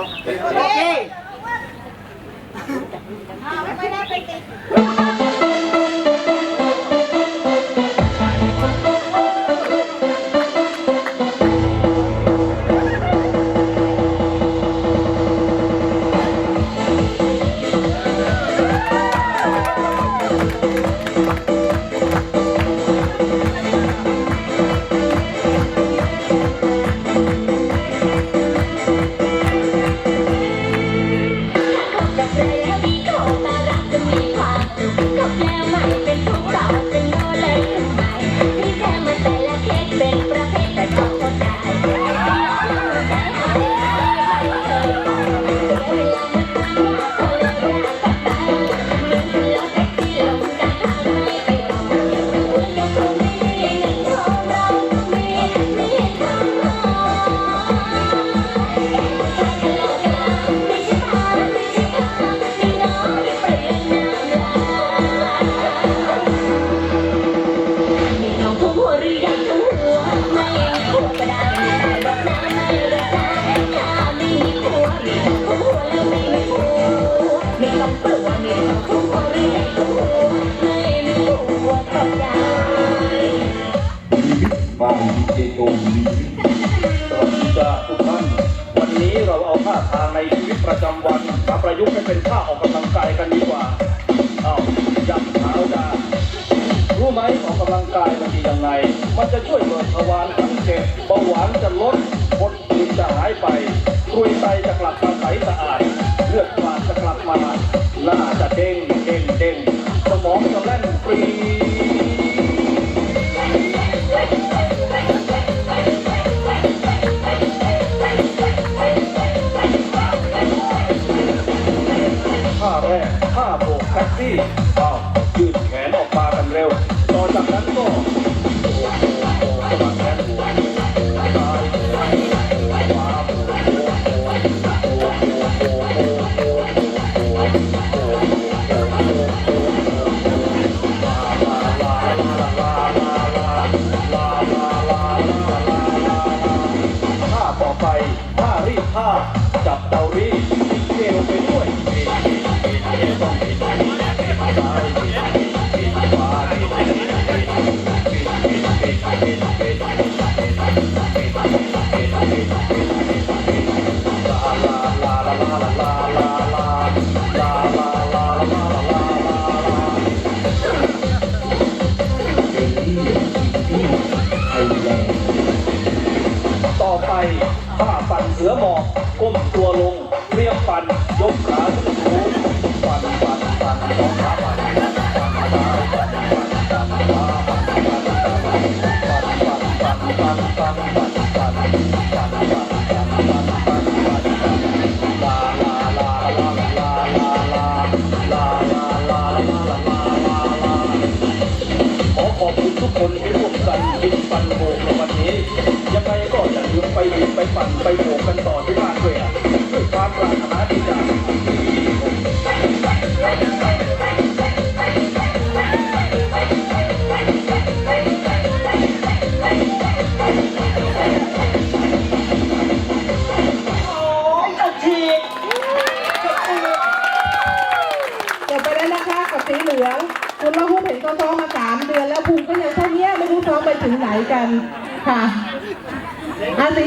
Okay. ดีเจโจมดีสวัสดีจ้าทุกท่านวันนี้เราเอาท่าทางในชีวิตประจำวันมาประยุกต์ให้เป็นท่าออกกำลังกายกันดีกว่าเอาจับเท้าดารู้ไหมออกกำลังกายมันดียังไง มันจะช่วยเบิกทวารทั้งเจ็บเบาหวานจะลดพดกินจะหายไปรุยไตจะกลับมา ที่อาวยืดแขนออกมากันเร็ว ต่อจากนั้นก็ท่าต่อไปท่ารีบท่าจับเตารีดเกลไปด้วย Thank you. ต่อไปท่าปั่นเสือหมอบก้มตัวลงเรียบปั่นยกขาขึ้น คุณทุกคนที่ร่วมกันบินปั่นโบกในวันนี้ ยังไงก็อย่าลืมไปบินไปปั่นไปโบกกันต่อที่บ้านด้วยนะด้วยความปรารถนาดีจาก ลืองคุณว่าผู้เห็นก็ท้อมมาสามเดือนแล้วภูมิก็ยังเท่านี้ไม่รู้ท้องไปถึงไหนกันค่ะอาสี